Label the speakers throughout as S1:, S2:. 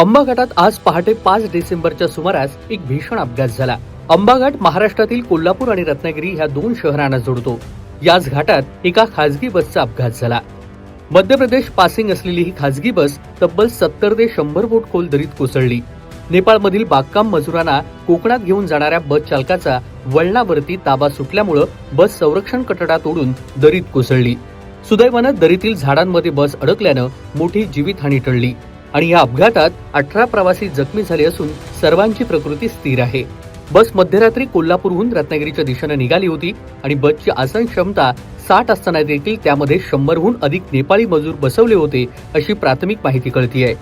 S1: अंबा घाटात आज पहाटे पाच डिसेंबरच्या सुमारास एक भीषण अपघात झाला. अंबा घाट महाराष्ट्रातील कोल्हापूर आणि रत्नागिरी ह्या दोन शहरांना जोडतो. याच घाटात एका खासगी बसचा अपघात झाला. मध्य प्रदेश पासिंग असलेली ही खासगी बस तब्बल सत्तर ते शंभर फूट खोल दरीत कोसळली. नेपाळमधील बागकाम मजुरांना कोकणात घेऊन जाणाऱ्या बस चालकाचा वळणावरती ताबा सुटल्यामुळं बस संरक्षण कटडा तोडून दरीत कोसळली. सुदैवानं दरीतील झाडांमध्ये बस अडकल्यानं मोठी जीवितहानी टळली. आणि या अपघातात अठरा प्रवासी जखमी झाले असून सर्वांची प्रकृती स्थिर आहे. बस मध्यरात्री कोल्हापूरहून रत्नागिरीच्या दिशेनं निघाली होती आणि बसची आसन क्षमता साठ असताना देखील त्यामध्ये शंभरहून अधिक नेपाळी मजूर बसवले होते अशी प्राथमिक माहिती कळतीये.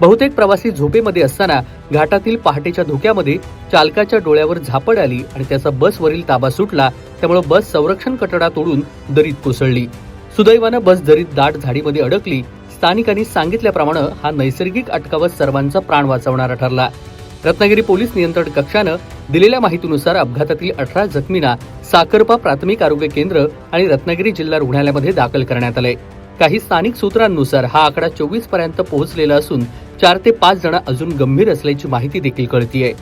S1: बहुतेक प्रवासी झोपेमध्ये असताना घाटातील पहाटेच्या धोक्यामध्ये चालकाच्या डोळ्यावर झापड आली आणि त्याचा बसवरील ताबा सुटला त्यामुळे बस संरक्षण कटडा तोडून दरीत कोसळली. सुदैवानं बस दरीत दाट झाडीमध्ये अडकली स्थानिकांनी सांगितल्याप्रमाणे हा नैसर्गिक अटकावत सर्वांचा प्राण वाचवणारा ठरला. रत्नागिरी पोलीस नियंत्रण कक्षानं दिलेल्या माहितीनुसार अपघातातील अठरा जखमींना साखरपा प्राथमिक आरोग्य केंद्र आणि रत्नागिरी जिल्हा रुग्णालयामध्ये दाखल करण्यात आले. काही स्थानिक सूत्रांनुसार हा आकडा चोवीसपर्यंत पोहोचलेला असून चार ते पाच जण अजून गंभीर असल्याची माहिती देखील कळतीये.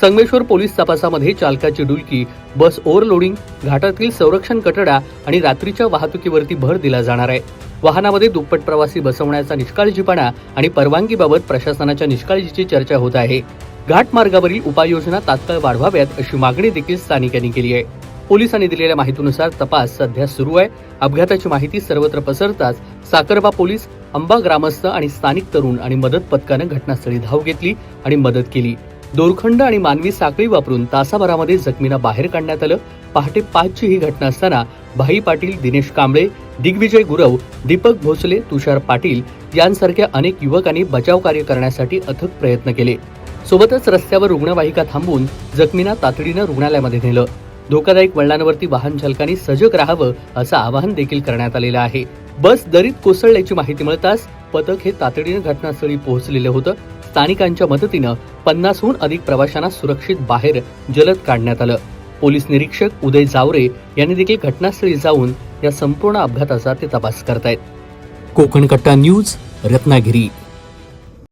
S1: संगमेश्वर पोलीस तपासामध्ये चालकाची डुलकी बस ओव्हरलोडिंग घाटातील संरक्षण कटडा आणि रात्रीच्या वाहतुकीवरती भर दिला जाणार आहे. वाहनामध्ये दुप्पट प्रवासी बसवण्याचा निष्काळजीपणा आणि परवानगीबाबत प्रशासनाच्या निष्काळजीची चर्चा होत आहे. घाट मार्गावरील उपाययोजना तात्काळ वाढवाव्यात अशी मागणी देखील स्थानिकांनी केली आहे. पोलिसांनी दिलेल्या माहितीनुसार तपास सध्या सुरू आहे. अपघाताची माहिती सर्वत्र पसरताच साकरबा पोलीस अंबा ग्रामस्थ आणि स्थानिक तरुण आणि मदत पथकानं घटनास्थळी धाव घेतली आणि मदत केली. दोरखंड आणि मानवी साखळी वापरून तासाभरामध्ये जखमींना बाहेर काढण्यात आलं. पहाटे पाचची ही घटना असताना भाई पाटील दिनेश कांबळे दिग्विजय गुरव दीपक भोसले तुषार पाटील यांसारख्या अनेक युवकांनी बचाव कार्य करण्यासाठी अथक प्रयत्न केले. सोबतच रस्त्यावर रुग्णवाहिका थांबवून जखमींना तातडीनं रुग्णालयामध्ये नेलं. धोकादायक वळणांवरती वाहन चालकांनी सजग राहावं असं आवाहन देखील करण्यात आलेलं आहे. बस दरीत कोसळल्याची माहिती मिळताच पथक हे तातडीनं घटनास्थळी पोहोचलेलं होतं. स्थानिकांच्या मदतीनं पन्नासहून अधिक प्रवाशांना सुरक्षित बाहेर जलद काढण्यात आलं. पोलीस निरीक्षक उदय जावरे यांनी देखील घटनास्थळी जाऊन या संपूर्ण अपघाताचा ते तपास करतायत. कोकण कट्टा न्यूज रत्नागिरी.